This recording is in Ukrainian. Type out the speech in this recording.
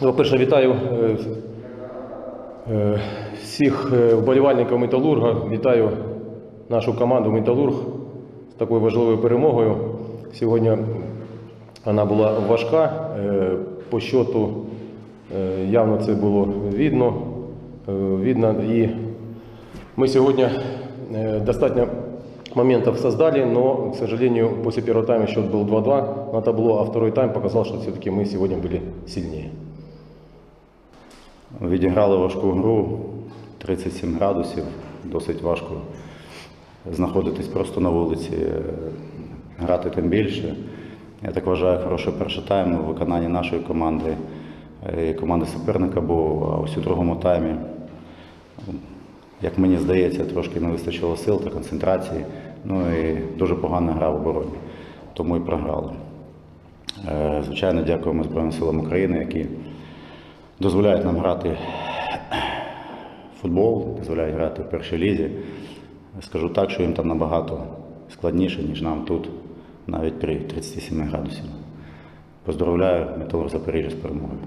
По-перше, вітаю е, е, всіх е, вболівальників Металурга. Вітаю нашу команду Металург з такою важливою перемогою. Сьогодні вона була важка. Е, По щоту е, явно це було видно. Е, видно. І мы сегодня э, достаточно моментов создали, но, к сожалению, после первого тайма счет был 2-2 на табло, а второй тайм показал, что все-таки мы сегодня были сильнее. Відіграли важку гру, 37 градусів, досить важко знаходитись просто на вулиці, е, грати тим більше. Я так вважаю, хороший перший тайм у виконанні нашої команди е, і команди суперника був, а ось у другому таймі, як мені здається, трошки не вистачило сил та концентрації. Ну і дуже погана гра в обороні, тому і програли. Е, Звичайно, дякуємо Збройним силам України, які дозволяють нам грати в футбол, дозволяють грати в першій лізі. Скажу так, що їм там набагато складніше, ніж нам тут, навіть при 37 градусів. Поздравляю Металург Запоріжжя з перемогою.